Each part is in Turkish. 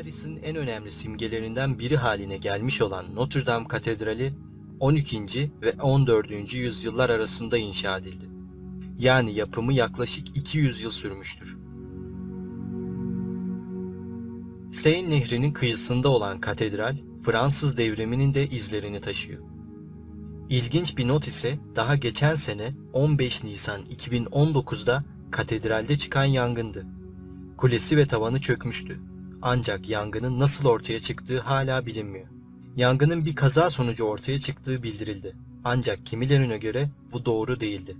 Paris'in en önemli simgelerinden biri haline gelmiş olan Notre Dame Katedrali 12. ve 14. yüzyıllar arasında inşa edildi. Yani yapımı yaklaşık 200 yıl sürmüştür. Seine Nehri'nin kıyısında olan katedral, Fransız devriminin de izlerini taşıyor. İlginç bir not ise daha geçen sene 15 Nisan 2019'da katedralde çıkan yangındı. Kulesi ve tavanı çökmüştü. Ancak yangının nasıl ortaya çıktığı hala bilinmiyor. Yangının bir kaza sonucu ortaya çıktığı bildirildi. Ancak kimilerine göre bu doğru değildi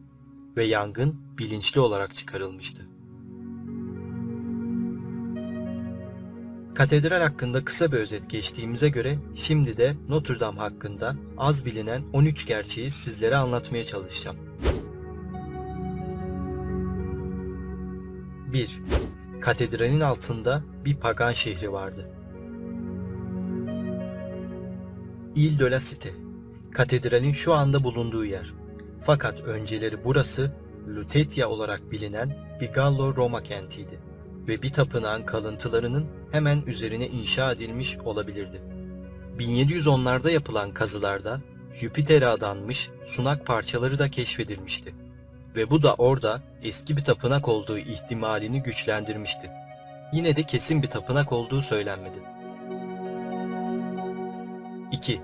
ve yangın bilinçli olarak çıkarılmıştı. Katedral hakkında kısa bir özet geçtiğimize göre şimdi de Notre Dame hakkında az bilinen 13 gerçeği sizlere anlatmaya çalışacağım. 1. Katedralin altında bir pagan şehri vardı. Ile de la Cité, katedralin şu anda bulunduğu yer. Fakat önceleri burası Lutetia olarak bilinen bir Gallo-Roma kentiydi ve bir tapınağın kalıntılarının hemen üzerine inşa edilmiş olabilirdi. 1710'larda yapılan kazılarda Jüpiter'e adanmış sunak parçaları da keşfedilmişti ve bu da orada eski bir tapınak olduğu ihtimalini güçlendirmişti. Yine de kesin bir tapınak olduğu söylenmedi. 2.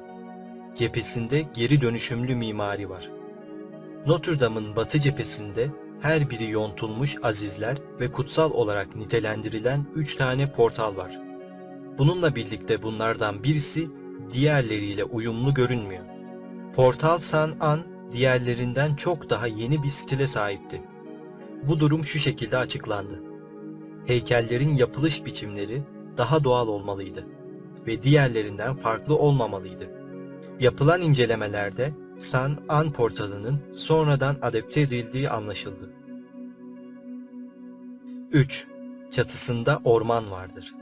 Cephesinde geri dönüşümlü mimari var. Notre Dame'ın batı cephesinde her biri yontulmuş azizler ve kutsal olarak nitelendirilen üç tane portal var. Bununla birlikte bunlardan birisi diğerleriyle uyumlu görünmüyor. Portal San An diğerlerinden çok daha yeni bir stile sahipti. Bu durum şu şekilde açıklandı. Heykellerin yapılış biçimleri daha doğal olmalıydı ve diğerlerinden farklı olmamalıydı. Yapılan incelemelerde San An portalının sonradan adapte edildiği anlaşıldı. 3. Çatısında orman vardır.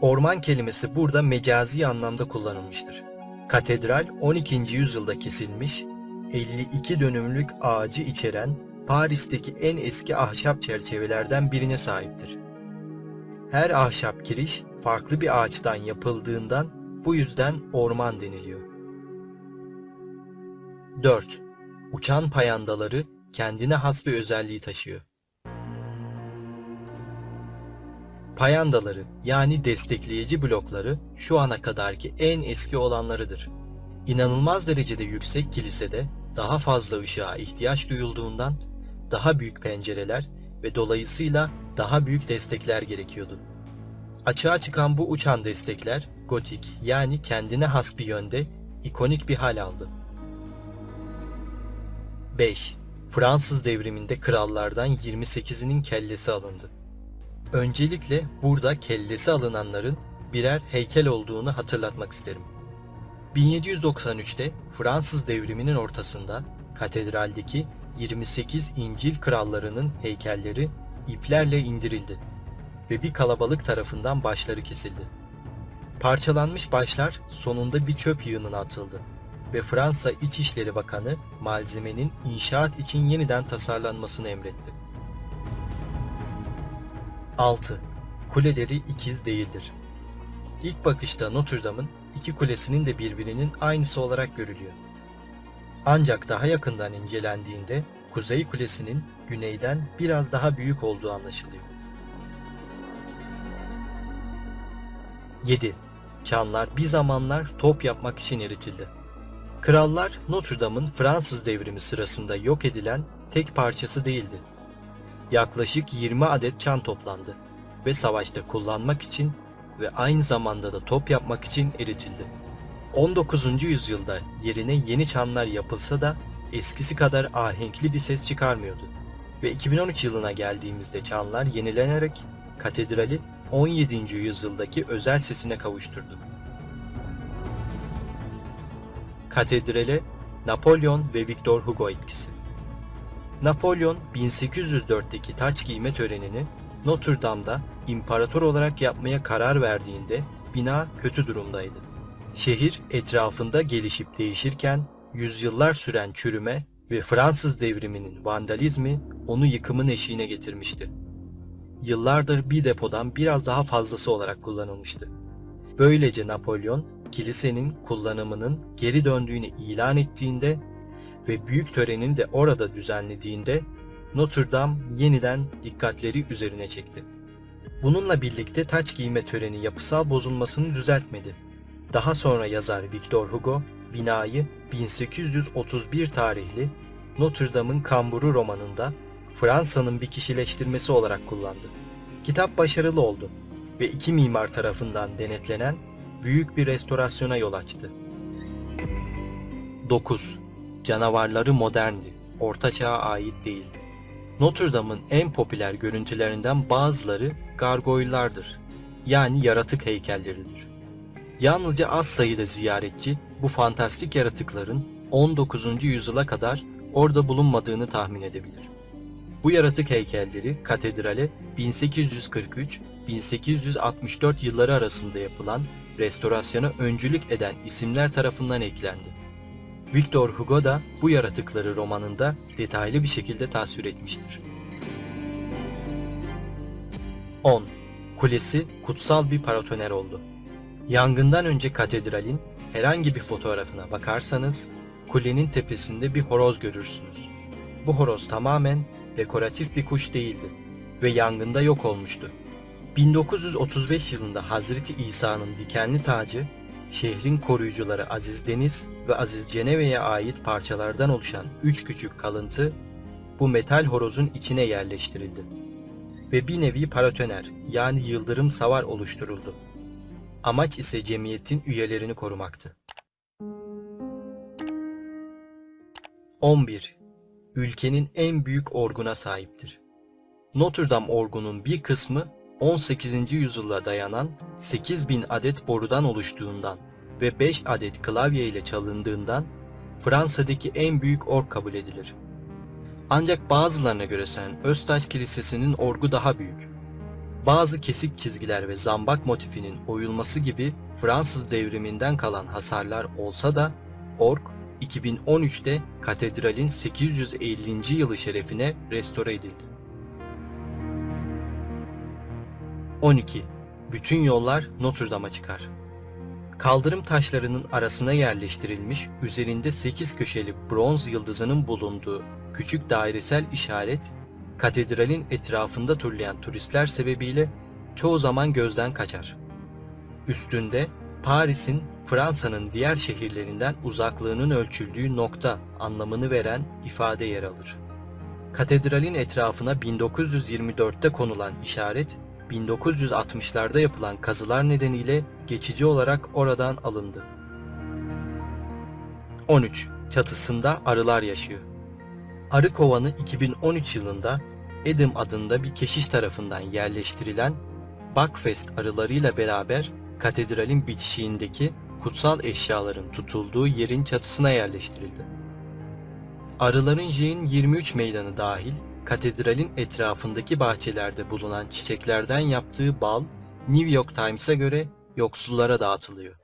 Orman kelimesi burada mecazi anlamda kullanılmıştır. Katedral 12. yüzyılda kesilmiş, 52 dönümlük ağacı içeren Paris'teki en eski ahşap çerçevelerden birine sahiptir. Her ahşap kiriş farklı bir ağaçtan yapıldığından bu yüzden orman deniliyor. 4. Uçan payandaları kendine has bir özelliği taşıyor. Payandaları yani destekleyici blokları şu ana kadarki en eski olanlarıdır. İnanılmaz derecede yüksek kilisede daha fazla ışığa ihtiyaç duyulduğundan daha büyük pencereler ve dolayısıyla daha büyük destekler gerekiyordu. Açığa çıkan bu uçan destekler gotik yani kendine has bir yönde ikonik bir hal aldı. 5. Fransız devriminde krallardan 28'inin kellesi alındı. Öncelikle burada kellesi alınanların birer heykel olduğunu hatırlatmak isterim. 1793'te Fransız devriminin ortasında katedraldeki 28 İncil krallarının heykelleri iplerle indirildi ve bir kalabalık tarafından başları kesildi. Parçalanmış başlar sonunda bir çöp yığınına atıldı ve Fransa İçişleri Bakanı malzemenin inşaat için yeniden tasarlanmasını emretti. 6. Kuleleri ikiz değildir. İlk bakışta Notre Dame'ın iki kulesinin de birbirinin aynısı olarak görülüyor. Ancak daha yakından incelendiğinde Kuzey Kulesi'nin güneyden biraz daha büyük olduğu anlaşılıyor. 7. Çanlar bir zamanlar top yapmak için eritildi. Krallar Notre Dame'ın Fransız devrimi sırasında yok edilen tek parçası değildi. Yaklaşık 20 adet çan toplandı ve savaşta kullanmak için ve aynı zamanda da top yapmak için eritildi. 19. yüzyılda yerine yeni çanlar yapılsa da eskisi kadar ahenkli bir ses çıkarmıyordu. Ve 2013 yılına geldiğimizde çanlar yenilenerek katedrali 17. yüzyıldaki özel sesine kavuşturdu. Katedrale Napolyon ve Victor Hugo etkisi. Napolyon 1804'teki taç giyme törenini Notre Dame'da imparator olarak yapmaya karar verdiğinde bina kötü durumdaydı. Şehir etrafında gelişip değişirken yüzyıllar süren çürüme ve Fransız devriminin vandalizmi onu yıkımın eşiğine getirmişti. yıllardır bir depodan biraz daha fazlası olarak kullanılmıştı. Böylece Napolyon kilisenin kullanımının geri döndüğünü ilan ettiğinde ve büyük törenini de orada düzenlediğinde Notre Dame yeniden dikkatleri üzerine çekti. Bununla birlikte taç giyme töreni yapısal bozulmasını düzeltmedi. Daha sonra yazar Victor Hugo binayı 1831 tarihli Notre Dame'ın kamburu romanında Fransa'nın bir kişileştirmesi olarak kullandı. Kitap başarılı oldu ve iki mimar tarafından denetlenen büyük bir restorasyona yol açtı. 9. Canavarları moderndi, Orta Çağ'a ait değildi. Notre Dame'ın en popüler görüntülerinden bazıları gargoylardır, yani yaratık heykelleridir. Yalnızca az sayıda ziyaretçi bu fantastik yaratıkların 19. yüzyıla kadar orada bulunmadığını tahmin edebilir. Bu yaratık heykelleri katedrale 1843-1864 yılları arasında yapılan restorasyona öncülük eden isimler tarafından eklendi. Victor Hugo da bu yaratıkları romanında detaylı bir şekilde tasvir etmiştir. 10. Kulesi kutsal bir paratoner oldu. Yangından önce katedralin herhangi bir fotoğrafına bakarsanız kulenin tepesinde bir horoz görürsünüz. Bu horoz tamamen dekoratif bir kuş değildi ve yangında yok olmuştu. 1935 yılında Hazreti İsa'nın dikenli tacı, şehrin koruyucuları Aziz Deniz ve Aziz Ceneve'ye ait parçalardan oluşan üç küçük kalıntı bu metal horozun içine yerleştirildi. Ve bir nevi paratoner yani yıldırım savar oluşturuldu. Amaç ise cemiyetin üyelerini korumaktı. 11. Ülkenin en büyük orguna sahiptir. Notre Dame orgunun bir kısmı 18. yüzyıla dayanan 8000 adet borudan oluştuğundan ve 5 adet klavye ile çalındığından Fransa'daki en büyük org kabul edilir. Ancak bazılarına göre Sen Öztaş Kilisesi'nin orgu daha büyük. Bazı kesik çizgiler ve zambak motifinin oyulması gibi Fransız devriminden kalan hasarlar olsa da org 2013'te katedralin 850. yılı şerefine restore edildi. 12. Bütün yollar Notre Dame'a çıkar. Kaldırım taşlarının arasına yerleştirilmiş, üzerinde 8 köşeli bronz yıldızının bulunduğu küçük dairesel işaret, katedralin etrafında turlayan turistler sebebiyle çoğu zaman gözden kaçar. Üstünde Paris'in Fransa'nın diğer şehirlerinden uzaklığının ölçüldüğü nokta anlamını veren ifade yer alır. Katedralin etrafına 1924'te konulan işaret 1960'larda yapılan kazılar nedeniyle geçici olarak oradan alındı. 13. Çatısında arılar yaşıyor. Arı kovanı 2013 yılında Edim adında bir keşiş tarafından yerleştirilen Buckfest arılarıyla beraber katedralin bitişiğindeki kutsal eşyaların tutulduğu yerin çatısına yerleştirildi. Arıların J'in 23 meydanı dahil katedralin etrafındaki bahçelerde bulunan çiçeklerden yaptığı bal New York Times'a göre yoksullara dağıtılıyor.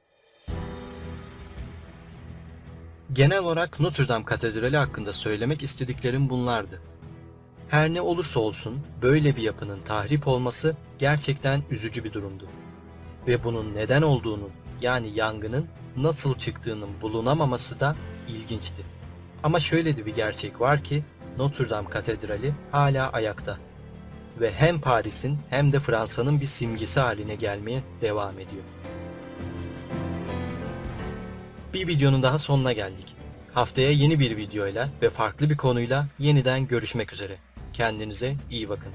Genel olarak Notre Dame Katedrali hakkında söylemek istediklerim bunlardı. Her ne olursa olsun böyle bir yapının tahrip olması gerçekten üzücü bir durumdu. Ve bunun neden olduğunun yani yangının nasıl çıktığının bulunamaması da ilginçti. Ama şöyle de bir gerçek var ki Notre Dame Katedrali hala ayakta ve hem Paris'in hem de Fransa'nın bir simgesi haline gelmeye devam ediyor. Bir videonun daha sonuna geldik. Haftaya yeni bir videoyla ve farklı bir konuyla yeniden görüşmek üzere. Kendinize iyi bakın.